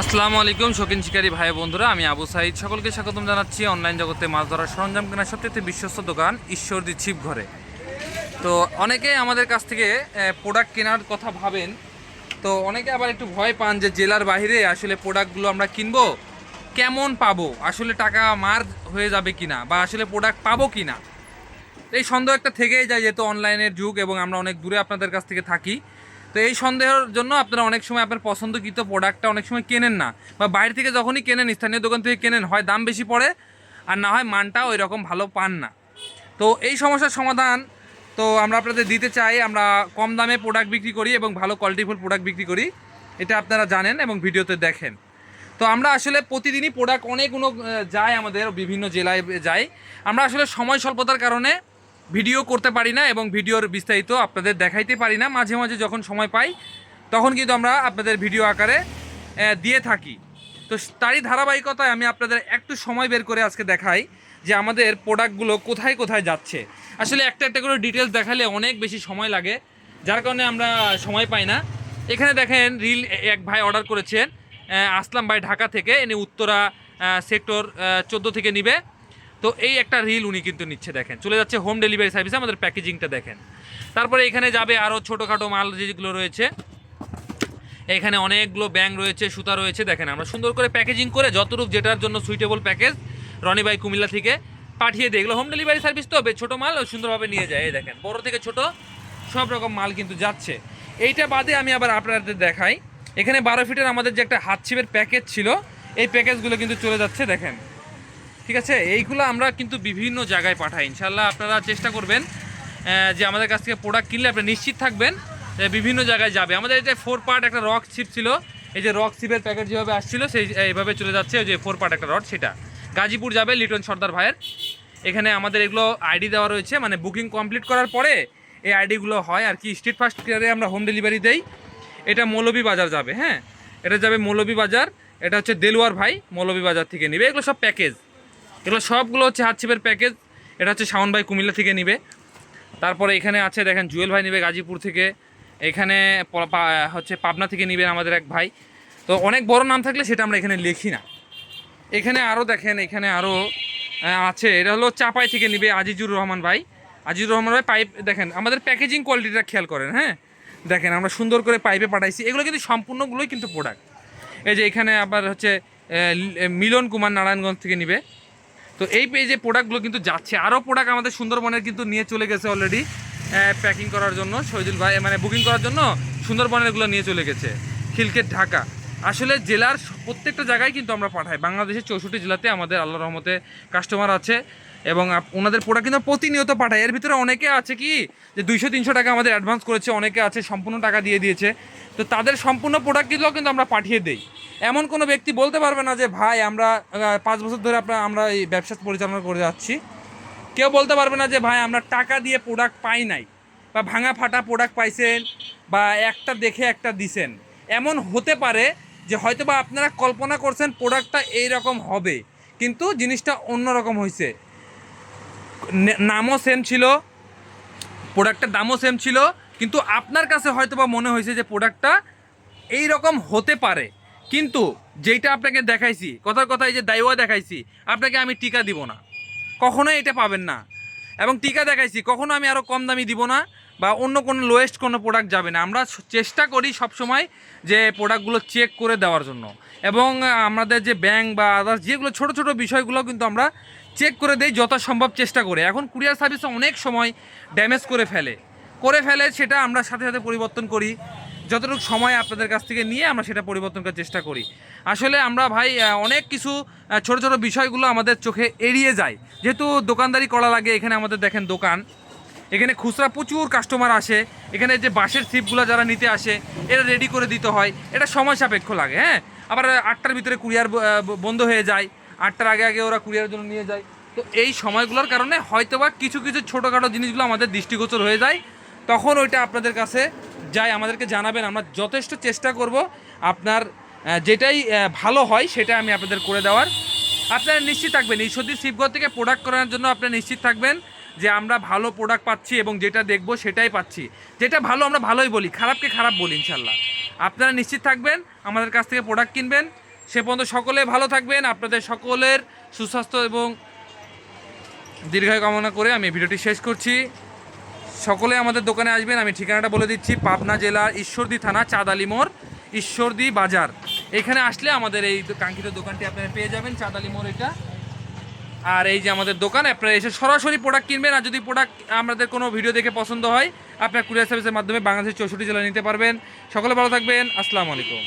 আসসালামু আলাইকুম, শৌখিন শিকারী ভাই বন্ধুরা। আমি আবু সাইদ। সকলকে স্বাগতম জানাচ্ছি অনলাইন জগতে মাছ ধরার সরঞ্জাম কেনার সবচেয়ে বিশ্বস্ত দোকান, ঈশ্বরদী ছিপ ঘরে। তো অনেকেই আমাদের কাছ থেকে প্রোডাক্ট কেনার কথা ভাবেন। তো অনেকে আবার একটু ভয় পান যে জেলার বাইরে আসলে প্রোডাক্টগুলো আমরা কিনবো, কেমন পাবো, আসলে টাকা মার হয়ে যাবে কিনা, বা আসলে প্রোডাক্ট পাবো কিনা। এই সন্দেহ একটা থেকেই যায় যেহেতু অনলাইনের যুগ এবং আমরা অনেক দূরে আপনাদের কাছ থেকে থাকি। তো এই সন্দেহের জন্য আপনারা অনেক সময় আপনার পছন্দকৃত প্রোডাক্টটা অনেক সময় কেনেন না। বা বাইরে থেকে যখনই কেনেন, স্থানীয় দোকান থেকে কেনেন, হয় দাম বেশি পড়ে আর না হয় মানটা ওই রকম ভালো পান না। তো এই সমস্যার সমাধান তো আমরা আপনাদের দিতে চাই। আমরা কম দামে প্রোডাক্ট বিক্রি করি এবং ভালো কোয়ালিটিফুল প্রোডাক্ট বিক্রি করি। এটা আপনারা জানেন এবং ভিডিওতে দেখেন। তো আমরা আসলে প্রতিদিনই প্রোডাক্ট অনেকগুলো যায় আমাদের বিভিন্ন জেলায় যাই আমরা আসলে সময় স্বল্পতার কারণে ভিডিও করতে পারি না এবং ভিডিওর বিস্তারিত আপনাদের দেখাইতে পারি না, মাঝে মাঝে যখন সময় পাই, তখন কিন্তু আমরা আপনাদের ভিডিও আকারে দিয়ে থাকি। তো তারই ধারাবাহিকতায় আমি আপনাদের একটু সময় বের করে আজকে দেখাই যে আমাদের প্রোডাক্টগুলো কোথায় কোথায় যাচ্ছে। আসলে একটা একটা করে ডিটেলস দেখালে অনেক বেশি সময় লাগে, যার কারণে আমরা সময় পাই না। এখানে দেখেন রিল এক ভাই অর্ডার করেছেন আসলাম ভাই ঢাকা থেকে, এনে উত্তরা সেক্টর চোদ্দ থেকে নিবে। তো এই একটা রিল উনি কিন্তু নিচ্ছে, দেখেন। চলে যাচ্ছে হোম ডেলিভারি সার্ভিসে আমাদের প্যাকেজিংটা দেখেন। তারপরে এখানে যাবে আরও ছোটোখাটো মাল যেগুলো রয়েছে। এখানে অনেকগুলো ব্যাং রয়েছে, সুতা রয়েছে, দেখেন। আমরা সুন্দর করে প্যাকেজিং করে যতটুকু যেটার জন্য সুইটেবল প্যাকেজ রনি ভাই কুমিল্লা থেকে পাঠিয়ে দিই এগুলো হোম ডেলিভারি সার্ভিস তো ছোটো মাল, সুন্দরভাবে নিয়ে যায়, এই দেখেন। বড় থেকে ছোট, সব রকম মাল কিন্তু যাচ্ছে। এইটা বাদে আমি আবার আপনাদের দেখাই। এখানে বারো ফিটের আমাদের যে একটা হাত ছিপের প্যাকেজ ছিল, এই প্যাকেজগুলো কিন্তু চলে যাচ্ছে, দেখেন। ঠিক আছে? এইগুলো আমরা কিন্তু বিভিন্ন জায়গায় পাঠাই। ইনশাল্লাহ আপনারা চেষ্টা করবেন যে আমাদের কাছ থেকে প্রোডাক্ট কিনলে আপনি নিশ্চিত থাকবেন বিভিন্ন জায়গায় যাবে। আমাদের এটা ফোর পার্ট একটা রক ছিপ ছিল, এই যে রক ছিপের প্যাকেট যেভাবে আসছিল, সেই, এইভাবে চলে যাচ্ছে, ওই যে ফোর পার্ট একটা রড সেটা। গাজীপুর যাবে লিটন সর্দার ভাইয়ের। এখানে আমাদের এগুলো আইডি দেওয়া রয়েছে মানে বুকিং কমপ্লিট করার পরে এই আইডিগুলো হয়। আর কি স্ট্রিট ফার্স্ট কেয়ারে আমরা হোম ডেলিভারি দেই। এটা মৌলবী বাজার যাবে হ্যাঁ? এটা যাবে মৌলবী বাজার, এটা হচ্ছে দেলুয়ার ভাই মৌলবী বাজার থেকে নেবে। এগুলো সব প্যাকেজ এগুলো সবগুলো হচ্ছে হাত ছিপের প্যাকেজ এটা হচ্ছে শাওন ভাই কুমিল্লা থেকে নিবে। তারপরে এখানে আছে, দেখেন জুয়েল ভাই নিবে গাজীপুর থেকে। এখানে হচ্ছে পাবনা থেকে নিবেন আমাদের এক ভাই। তো অনেক বড় নাম থাকলে সেটা আমরা এখানে লিখি না। এখানে আরও দেখেন, এখানে আরও আছে। এটা হলো চাপাই থেকে নিবে আজিজুর রহমান ভাই। আজিজুর রহমান ভাই পাইপ দেখেন, আমাদের প্যাকেজিং কোয়ালিটিটা খেয়াল করেন হ্যাঁ? দেখেন, আমরা সুন্দর করে পাইপে পাঠাইছি। এগুলো কিন্তু সম্পূর্ণগুলোই কিন্তু প্রোডাক্ট এই যে এখানে আবার হচ্ছে মিলন কুমার নারায়ণগঞ্জ থেকে নিবে। তো এই পেজে প্রোডাক্টগুলো কিন্তু যাচ্ছে। আরও প্রোডাক্ট আমাদের সুন্দরবনের কিন্তু নিয়ে চলে গেছে অলরেডি প্যাকিং করার জন্য, শহীদুল ভাই মানে বুকিং করার জন্য সুন্দরবনেরগুলো নিয়ে চলে গেছে খিলকেট ঢাকা। আসলে জেলার প্রত্যেকটা জায়গায় কিন্তু আমরা পাঠাই। বাংলাদেশের চৌষট্টি জেলাতে আমাদের আল্লাহ রহমতে কাস্টমার আছে। এবং ওনাদের প্রোডাক্ট কিন্তু প্রতিনিয়ত পাঠায়। এর ভিতরে অনেকে আছে কি, যে দুইশো, তিনশো টাকা আমাদের অ্যাডভান্স করেছে, অনেকে আছে সম্পূর্ণ টাকা দিয়ে দিয়েছে। তো তাদের সম্পূর্ণ প্রোডাক্টগুলো কিন্তু আমরা পাঠিয়ে দেই। এমন কোনো ব্যক্তি বলতে পারবে না যে, ভাই, আমরা পাঁচ বছর ধরে আপনার, আমরা এই ব্যবসা পরিচালনা করে যাচ্ছি। কেউ বলতে পারবে না যে, ভাই, আমরা টাকা দিয়ে প্রোডাক্ট পাই নাই বা ভাঙা ফাটা প্রোডাক্ট পাইছেন বা একটা দেখে একটা দিছেন। এমন হতে পারে যে হয়তো বা আপনারা কল্পনা করছেন প্রোডাক্টটা এইরকম হবে, কিন্তু জিনিসটা অন্যরকম হয়েছে নামও সেম ছিল প্রোডাক্টের দামও সেম ছিল, কিন্তু আপনার কাছে হয়তো বা মনে হয়েছে যে প্রোডাক্টটা এই রকম হতে পারে। কিন্তু যেইটা আপনাকে দেখাইছি, কথার কথা এই যে দায়ওয়া দেখাইছি, আপনাকে আমি টিকা দিব না। কখনোই এটা পাবেন না। এবং টিকা দেখাইছি, কখনো আমি আরও কম দামি দিব না, বা অন্য কোনো লোয়েস্ট কোনো প্রোডাক্ট যাবে না। আমরা চেষ্টা করি সব সময় যে প্রোডাক্টগুলো চেক করে দেওয়ার জন্য। এবং আমাদের যে ব্যাংক বা আদার্স যেগুলো ছোট ছোট বিষয়গুলো কিন্তু আমরা চেক করে দেই যথাসম্ভব চেষ্টা করে। এখন কুরিয়ার সার্ভিসে অনেক সময় ড্যামেজ করে ফেলে। করে ফেলে সেটা আমরা সাথে সাথে পরিবর্তন করি। যতটুকু সময় আপনাদের কাছ থেকে নিয়ে আমরা সেটা পরিবর্তন করার চেষ্টা করি। আসলে আমরা ভাই অনেক কিছু ছোট ছোট বিষয়গুলো আমাদের চোখে এড়িয়ে যায়। যেহেতু দোকানদারি করা লাগে, এখানে আমাদের দেখেন দোকান। এখানে খুচরা প্রচুর কাস্টমার আসে। এখানে যে বাঁশের সিপগুলো যারা নিতে আসে এটা রেডি করে দিতে হয়। এটা সময় সাপেক্ষ লাগে হ্যাঁ? আবার আটটার ভিতরে কুরিয়ার বন্ধ হয়ে যায়। আটটার আগে আগে ওরা কুরিয়ারের জন্য নিয়ে যায়। তো এই সময়গুলোর কারণে হয়তোবা কিছু কিছু ছোটোখাটো জিনিসগুলো আমাদের দৃষ্টিগোচর হয়ে যায়। তখন ওইটা আপনাদের কাছে যাই, আমাদেরকে জানাবেন। আমরা যথেষ্ট চেষ্টা করব আপনার যেটাই ভালো হয় সেটা আমি আপনাদের করে দেওয়ার। আপনারা নিশ্চিত থাকবেন সত্যি শিবগড় থেকে প্রোডাক্ট করানোর জন্য আপনারা নিশ্চিত থাকবেন যে আমরা ভালো প্রোডাক্ট পাচ্ছি এবং যেটা দেখব সেটাই পাচ্ছি। যেটা ভালো আমরা ভালোই বলি, খারাপকে খারাপ বলি ইনশাল্লাহ আপনারা নিশ্চিত থাকবেন, আমাদের কাছ থেকে প্রোডাক্ট কিনবেন। সে পর্যন্ত সকলে ভালো থাকবেন। আপনাদের সকলের সুস্বাস্থ্য এবং দীর্ঘায়ু কামনা করে আমি ভিডিওটি শেষ করছি। সকলে আমাদের দোকানে আসবেন, আমি ঠিকানাটা বলে দিচ্ছি, পাবনা জেলার ঈশ্বরদী থানা, চাঁদালি মোড়, ঈশ্বরদী বাজার। এখানে আসলে আমাদের এই কাঙ্ক্ষিত দোকানটি আপনারা পেয়ে যাবেন, চাঁদালি মোড় এটা। আর এই যে আমাদের দোকান, আপনারা এসে সরাসরি প্রোডাক্ট কিনবেন, আর যদি প্রোডাক্ট আমাদের কোনো ভিডিও দেখে পছন্দ হয়, আপনার কুরিয়ার সার্ভিসের মাধ্যমে বাংলাদেশের চৌষট্টি জেলা নিতে পারবেন। সকলে ভালো থাকবেন, আসসালামু আলাইকুম।